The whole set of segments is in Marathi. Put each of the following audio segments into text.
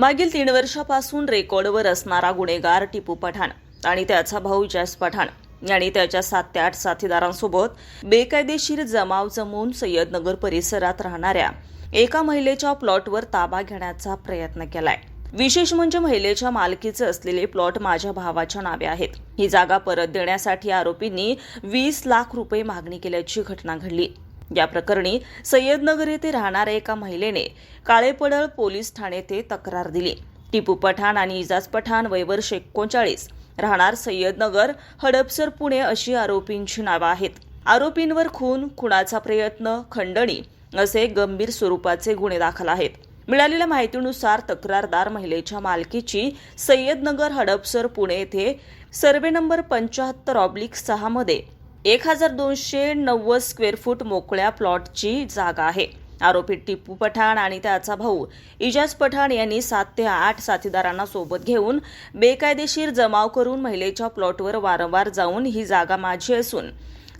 मागील तीन वर्षापासून रेकॉर्डवर असणारा गुन्हेगार टिपू पठाण आणि त्याचा भाऊ जस पठाण यांनी त्याच्या सात ते आठ साथीदारांसोबत बेकायदेशीर जमाव जमवून सय्यदनगर परिसरात राहणाऱ्या एका महिलेच्या प्लॉटवर ताबा घेण्याचा प्रयत्न केलाय. विशेष म्हणजे महिलेच्या मालकीचे असलेले प्लॉट माझ्या भावाच्या नावे आहेत. ही जागा परत देण्यासाठी आरोपींनी वीस लाख रुपये मागणी केल्याची घटना घडली. या प्रकरणी सय्यदनगर येथे राहणाऱ्या एका महिलेने काळेपडळ पोलीस ठाणे ते तक्रार दिली. टिपू पठाण आणि इजाज पठाण वयवर्ष एकोणचाळीस. राहणार सय्यदनगर हडपसर पुणे अशी आरोपींची नावं आहेत. आरोपींवर खून खुणाचा प्रयत्न खंडणी असे गंभीर स्वरूपाचे गुन्हे दाखल आहेत. मिळालेल्या माहितीनुसार तक्रारदार महिलेच्या मालकीची सय्यदनगर हडपसर पुणे येथे सर्वे नंबर पंचाहत्तर ऑब्लिक सहामध्ये एक हजार दोनशे नव्वद स्क्वेअर फूट मोकळ्या प्लॉटची जागा आहे. आरोपी टिप्पू पठाण आणि त्याचा भाऊ इजाज पठाण यांनी सात ते आठ साथीदारांना सोबत घेऊन बेकायदेशीर जमाव करून महिलेच्या प्लॉटवर वारंवार जाऊन ही जागा माझी असून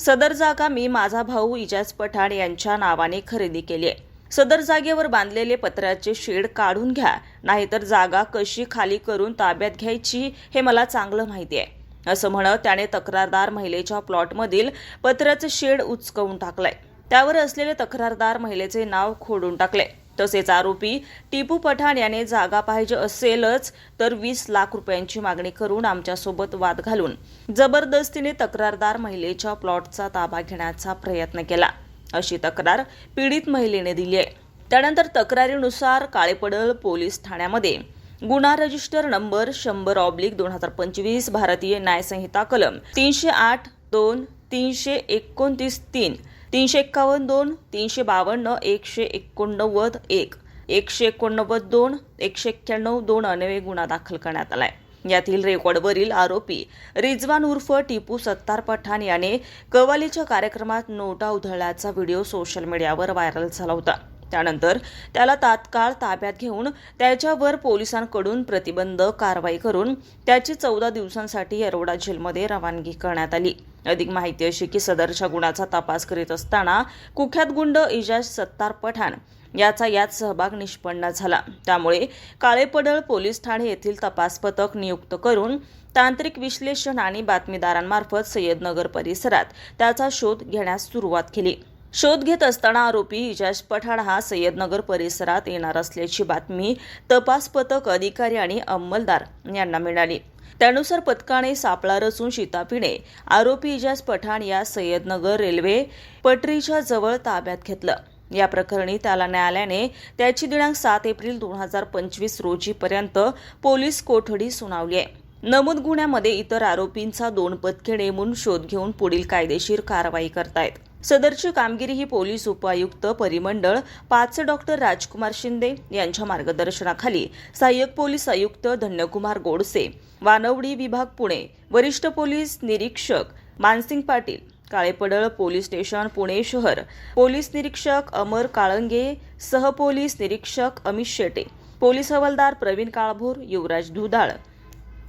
सदर जागा मी माझा भाऊ इजाज पठाण यांच्या नावाने खरेदी केली आहे. सदर जागेवर बांधलेले पत्र्याचे शेड काढून घ्या नाहीतर जागा कशी खाली करून ताब्यात घ्यायची हे मला चांगलं माहिती आहे. असं म्हणत त्याने तक्रारदार महिलेच्या प्लॉटमधील पत्र्याचं शेड उचकवून टाकलंय. त्यावर असलेले तक्रारदार महिलेचे नाव खोडून टाकले. तसेच आरोपी टिपू पठाण याने जागा पाहिजे असेलच तर वीस लाख रुपयांची मागणी करून आमच्यासोबत वाद घालून जबरदस्तीने तक्रारदार महिलेच्या प्लॉटचा ताबा घेण्याचा प्रयत्न केला. अशी तक्रार पीडित महिलेने दिली आहे. त्यानंतर तक्रारीनुसार काळेपडळ पोलीस ठाण्यामध्ये गुन्हा रजिस्टर नंबर शंभर ऑब्लिक दोन हजार पंचवीस भारतीय न्यायसंहिता कलम तीनशे आठ दोन तीनशे एकोणतीस तीन तीनशे एक्कावन्न दोन तीनशे बावन्न एकशे एकोणनव्वद एक एकशे एकोणनव्वद दोन एकशे एक्क्याण्णव दोन अन्वये गुन्हा दाखल करण्यात आलाय. यातील रेकॉर्डवरील आरोपी रिजवान उर्फ टिपू सत्तार पठाण याने कवालीच्या कार्यक्रमात नोटा उधळल्याचा व्हिडिओ सोशल मीडियावर व्हायरल झाला होता. त्यानंतर त्याला तात्काळ ताब्यात घेऊन त्याच्यावर पोलिसांकडून प्रतिबंध कारवाई करून त्याची चौदा दिवसांसाठी येरवडा जेलमध्ये रवानगी करण्यात आली. अधिक माहिती अशी की सदरच्या गुणाचा तपास करीत असताना कुख्यात गुंड इजाज सत्तार पठाण याचा यात सहभाग निष्पन्न झाला. त्यामुळे काळेपडळ पोलीस ठाणे येथील तपास पथक नियुक्त करून तांत्रिक विश्लेषण आणि बातमीदारांमार्फत सय्यदनगर परिसरात त्याचा शोध घेण्यास सुरुवात केली. शोध घेत असताना आरोपी इजाज पठाण हा सय्यदनगर परिसरात येणार असल्याची बातमी तपास पथक अधिकारी आणि अंमलदार यांना मिळाली. त्यानुसार पथकाने सापळा रचून शितापीने आरोपी इजाज पठाण या सय्यदनगर रेल्वे पटरीच्या जवळ ताब्यात घेतलं. या प्रकरणी त्याला न्यायालयाने त्याची दिनांक सात एप्रिल दोन हजार पंचवीस रोजीपर्यंत पोलीस कोठडी सुनावली आहे. नमूद गुन्ह्यामध्ये इतर आरोपींचा दोन पथके नेमून शोध घेऊन पुढील कायदेशीर कारवाई करतायत. सदरची कामगिरी ही पोलीस उपायुक्त परिमंडळ पाच डॉक्टर राजकुमार शिंदे यांच्या मार्गदर्शनाखाली. सहाय्यक पोलीस आयुक्त धन्यकुमार गोडसे वानवडी विभाग पुणे वरिष्ठ पोलीस निरीक्षक मानसिंग पाटील काळेपडळ पोलीस स्टेशन पुणे शहर पोलीस निरीक्षक अमर काळंगे सहपोलीस निरीक्षक अमित शेटे पोलीस हवालदार प्रवीण काळभोर युवराज दुधाळ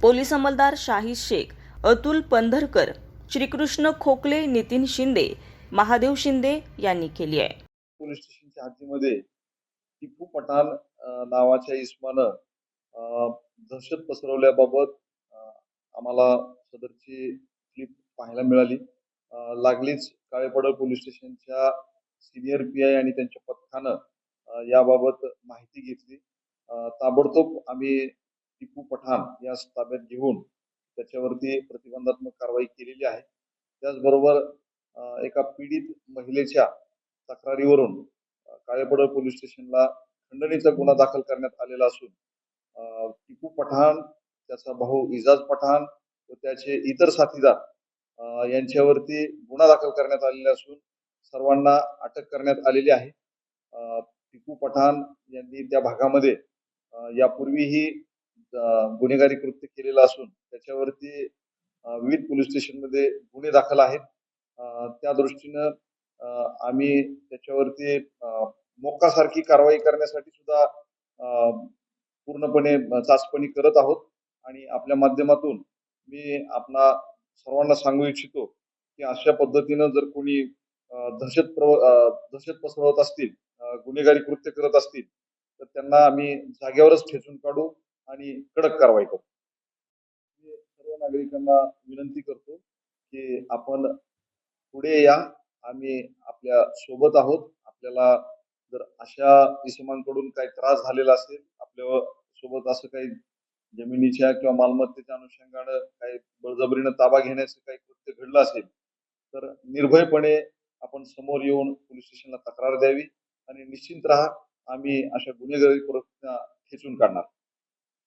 पोलीस अंमलदार शाहिद शेख अतुल पंधरकर श्रीकृष्ण खोकले नितीन शिंदे महादेव शिंदे यांनी केली आहे. पोलीस स्टेशनच्या हद्दीमध्ये टिपू पठाण नावाच्या इस्मानं दहशत पसरवल्याबाबत आम्हाला सदरची क्लिप पाहायला मिळाली. लागलीच काळेपडळ पोलीस स्टेशनच्या सिनियर पी आय आणि त्यांच्या पथकानं याबाबत माहिती घेतली. ताबडतोब आम्ही टिपू पठाण यास ताब्यात घेऊन त्याच्यावरती प्रतिबंधात्मक कारवाई केलेली आहे. त्याचबरोबर एका पीडित महिलेच्या तक्रारीवरून काळेपडळ पोलीस स्टेशनला खंडणीचा गुन्हा दाखल करण्यात आलेला असून टिपू पठाण त्याचा भाऊ इजाज पठाण व त्याचे इतर साथीदार यांच्यावरती गुन्हा दाखल करण्यात आलेला असून सर्वांना अटक करण्यात आलेली आहे. टिपू पठाण यांनी त्या भागामध्ये यापूर्वीही गुन्हेगारी कृत्य केलेलं असून त्याच्यावरती विविध पोलीस स्टेशनमध्ये गुन्हे दाखल आहेत. त्या दृष्टीनं आम्ही त्याच्यावरती मोक्कासारखी कारवाई करण्यासाठी सुद्धा अ, पूर्णपणे चाचपणी करत आहोत. आणि आपल्या माध्यमातून मी आपणा सर्वांना सांगू इच्छितो की अशा पद्धतीनं जर कोणी दहशत प्रव दहशत पसरवत असतील गुन्हेगारी कृत्य करत असतील तर त्यांना आम्ही जागेवरच ठेचून काढू आणि कडक कारवाई करू. सर्व नागरिकांना विनंती करतो की आपण पुढे या. आम्ही आपल्यासोबत आहोत. आपल्याला जर अशा इसमांकडून काही त्रास झालेला असेल आपल्यासोबत असं काही जमिनीच्या किंवा मालमत्तेच्या अनुषंगानं काही बळजबरीनं ताबा घेण्याचं काही कृत्य घडलं असेल तर निर्भयपणे आपण समोर येऊन पोलीस स्टेशनला तक्रार द्यावी आणि निश्चिंत राहा. आम्ही अशा गुन्हेगारी प्रवृत्तींना खेचून काढणार.